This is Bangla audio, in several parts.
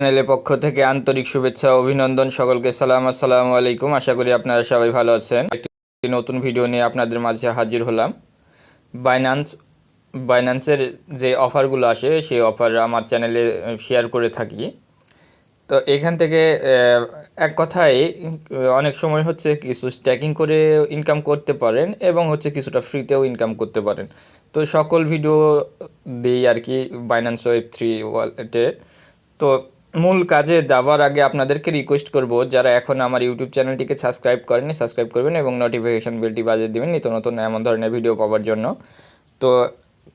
চ্যানেলের পক্ষ থেকে আন্তরিক শুভেচ্ছা অভিনন্দন। সকলকে সালাম, আসসালামু আলাইকুম। আশা করি আপনারা সবাই ভালো আছেন। একটি নতুন ভিডিও নিয়ে আপনাদের মাঝে হাজির হলাম। বাইন্যান্স বাইন্যান্সের যে অফারগুলো আসে, সেই অফার আমার চ্যানেলে শেয়ার করে থাকি। তো এখান থেকে এক কথায়, অনেক সময় হচ্ছে কিছু স্ট্যাকিং করে ইনকাম করতে পারেন এবং হচ্ছে কিছুটা ফ্রিতেও ইনকাম করতে পারেন। তো সকল ভিডিও দিই আর কি বাইন্যান্স ওয়েব থ্রি ওয়ালেটে তো মূল কাজে যাওয়ার আগে আপনাদেরকে রিকোয়েস্ট করব, যারা এখন আমার ইউটিউব চ্যানেলটিকে সাবস্ক্রাইব করেনি সাবস্ক্রাইব করবেন এবং নোটিফিকেশান বেলটি বাজিয়ে দেবেন, নিত্য নতুন এমন ধরনের ভিডিও পাওয়ার জন্য। তো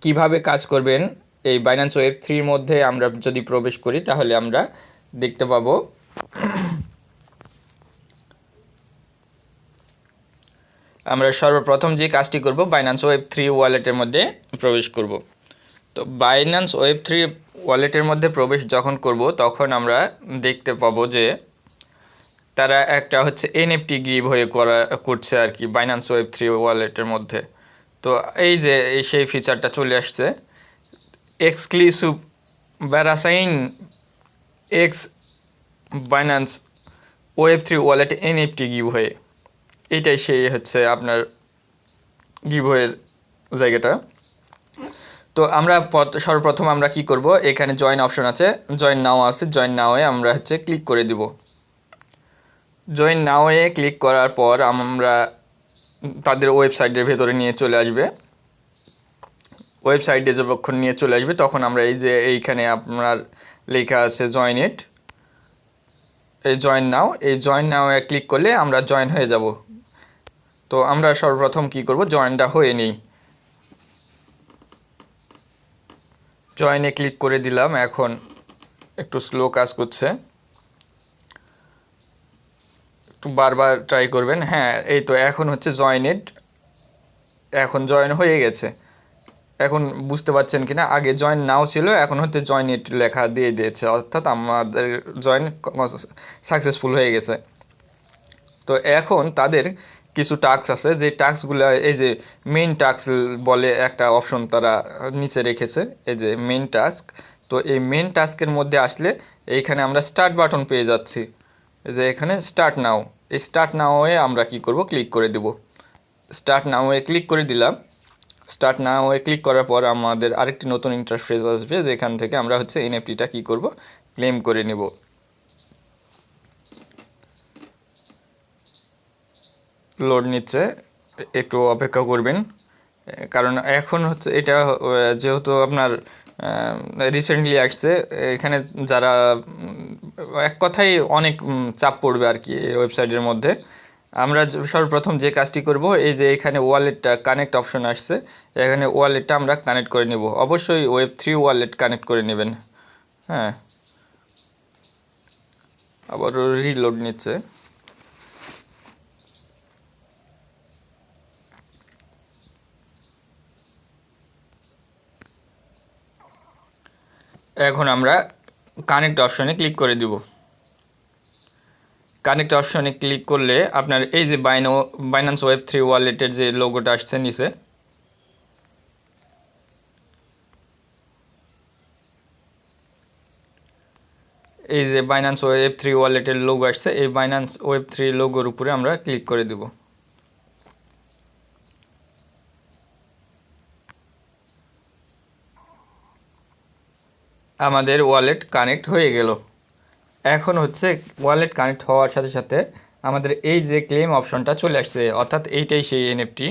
কীভাবে কাজ করবেন? এই বাইন্যান্স ওয়েব থ্রির মধ্যে আমরা যদি প্রবেশ করি, তাহলে আমরা দেখতে পাবো। আমরা সর্বপ্রথম যে কাজটি করব বাইন্যান্স ওয়েব থ্রি ওয়ালেটের মধ্যে প্রবেশ করব। তো বাইন্যান্স ওয়েব থ্রি ওয়ালেটের মধ্যে প্রবেশ যখন করব, তখন আমরা দেখতে পাবো যে তারা একটা হচ্ছে এনএফটি গিভ হয়ে করা, করছে আর কি বাইন্যান্স ওয়েব থ্রি ওয়ালেটের মধ্যে। তো এই যে, এই সেই ফিচারটা চলে আসছে। Exclusive Berachain X Binance web three wallet NFT give হয়ে। এটাই সেই হচ্ছে আপনার গিভ হয়ের জায়গাটা। তো আমরা সর্বপ্রথম আমরা কি করব? এখানে জয়েন অপশন আছে। জয়েন নাও আছে। জয়েন নাওয়ে আমরা হচ্ছে ক্লিক করে দিব। জয়েন নাওয়ে ক্লিক করার পর আমরা তাদের ওয়েবসাইটের ভেতরে নিয়ে চলে আসবে। ওয়েবসাইটে যখন নিয়ে চলে আসবে। তখন আমরা এই যে এইখানে আপনার লেখা আছে জয়েন ইট এই জয়েন নাও এই জয়েন নাওয়ে ক্লিক করলে আমরা জয়েন হয়ে যাব। তো আমরা সর্বপ্রথম কি করব? জয়েনটা হয়ে নিই। জয়েনে ক্লিক করে দিলাম, এখন একটু স্লো কাজ করছে। একটু বারবার ট্রাই করবেন হ্যাঁ এই তো এখন হচ্ছে জয়েনেড এখন জয়েন হয়ে গেছে। এখন বুঝতে পারছেন কি না আগে জয়েন নাও ছিল, এখন হচ্ছে জয়েন ইট লেখা দিয়ে দিয়েছে, অর্থাৎ আমাদের জয়েন সাকসেসফুল হয়ে গেছে। তো এখন তাদের কিছু টাস্ক আছে, যে টাস্কগুলো এই যে মেইন টাস্ক বলে একটা অপশন তারা নিচে রেখেছে, এই যে মেইন টাস্ক তো এই মেইন টাস্কের মধ্যে আসলে এইখানে আমরা স্টার্ট বাটন পেয়ে যাচ্ছি। এই যে এখানে স্টার্ট নাও এই স্টার্ট নাওয়ে আমরা কি করব? ক্লিক করে দেব। স্টার্ট নাওয়ে ক্লিক করে দিলাম। স্টার্ট নাওয়ে ক্লিক করার পর আমাদের আরেকটি নতুন ইন্টারফেস আসবে, যেখান থেকে আমরা হচ্ছে এনএফটিটা কি করব? ক্লেম করে নেব। লোড নিচ্ছে, একটু অপেক্ষা করবেন। কারণ এখন হচ্ছে এটা, যেহেতু আপনার রিসেন্টলি আসছে, এখানে যারা এক কথাই অনেক চাপ পড়বে আর কি এই ওয়েবসাইটের মধ্যে। আমরা সর্বপ্রথম যে কাজটি করব, এই যে এখানে ওয়ালেটটা কানেক্ট অপশন আসছে, এখানে ওয়ালেটটা আমরা কানেক্ট করে নেব। অবশ্যই ওয়েব থ্রি ওয়ালেট কানেক্ট করে নেবেন। হ্যাঁ। আবার রিলোড নিচ্ছে। এখন আমরা কানেক্ট অপশনে ক্লিক করে দিব। কানেক্ট অপশনে ক্লিক করলে আপনার এই যে বাইনো বাইন্যান্স ওয়েব থ্রি ওয়ালেটের যে লোগোটা আসছে নিচে, এই যে বাইন্যান্স ওয়েব থ্রি ওয়ালেটের লোগো আসছে, এই বাইন্যান্স ওয়েব থ্রি লোগোর উপরে আমরা ক্লিক করে দেব। আমাদের ওয়ালেট কানেক্ট হয়ে গেল। এখন হচ্ছে ওয়ালেট কানেক্ট হওয়ার সাথে সাথে আমাদের এই যে ক্লেম অপশনটা চলে আসছে, অর্থাৎ এইটাই সেই এনএফটি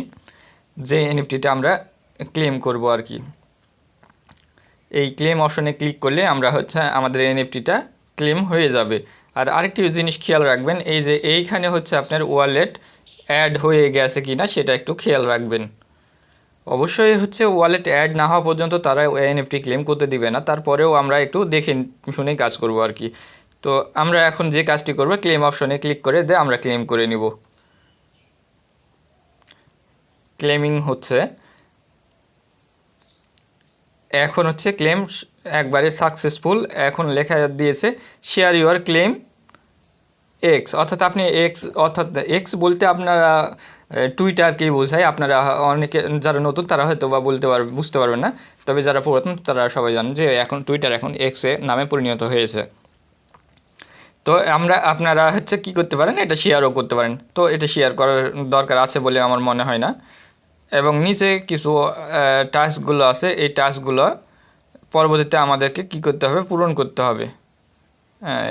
যে এনএফটিটা আমরা ক্লেম করব আর কি। এই ক্লেম অপশনে ক্লিক করলে আমরা হচ্ছে আমাদের এনএফটিটা ক্লেম হয়ে যাবে। আর আরেকটি জিনিস খেয়াল রাখবেন, এই যে এইখানে হচ্ছে আপনার ওয়ালেট অ্যাড হয়ে গেছে কি না সেটা একটু খেয়াল রাখবেন। অবশ্যই হচ্ছে ওয়ালেট অ্যাড না হওয়া পর্যন্ত তারা এনএফটি ক্লেম করতে দিবে না। তারপরেও আমরা একটু দেখে শুনে কাজ করব আর কি। তো আমরা এখন যে কাজটি করব ক্লেম অপশনে ক্লিক করে দিয়ে আমরা ক্লেম করে নিব। ক্লেমিং হচ্ছে, এখন হচ্ছে ক্লেম একবারে সাকসেসফুল এখন লেখা দিয়েছে শেয়ার ইউর ক্লেম এক্স অর্থাৎ আপনি এক্স অর্থাৎ এক্স বলতে আপনারা টুইটারকেই বোঝায়। আপনারা অনেকে যারা নতুন, তারা হয়তো বা বলতে পারবে বুঝতে পারবেন না। তবে যারা পুরাতন, তারা সবাই জানেন যে এখন টুইটার এখন এক্সে নামে পরিণত হয়েছে। তো আমরা, আপনারা হচ্ছে কি করতে পারেন? এটা শেয়ারও করতে পারেন। তো এটা শেয়ার করার দরকার আছে বলে আমার মনে হয় না। এবং নিচে কিছু টাস্কগুলো আছে। এই টাস্কগুলো পরবর্তীতে আমাদেরকে কি করতে হবে? পূরণ করতে হবে।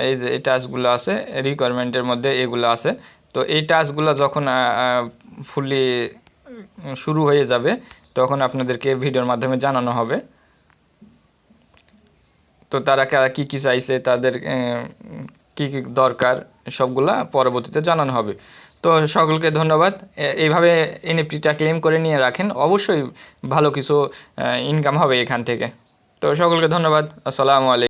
এই যে এই টাস্কগুলো আছে রিকোয়ারমেন্টের মধ্যে এগুলো আছে। তো এই টাস্কগুলো যখন ফুললি শুরু হয়ে যাবে, তখন আপনাদেরকে ভিডিওর মাধ্যমে জানানো হবে। তো তারা কা- কি চাইছে, তাদের কি কি দরকার, সবগুলা পরবর্তীতে জানানো হবে। তো সকলকে ধন্যবাদ। এইভাবে এনএফটিটা ক্লেম করে নিয়ে রাখেন, অবশ্যই ভালো কিছু ইনকাম হবে এখান থেকে। তো সকলকে ধন্যবাদ। আসসালামু আলাইকুম।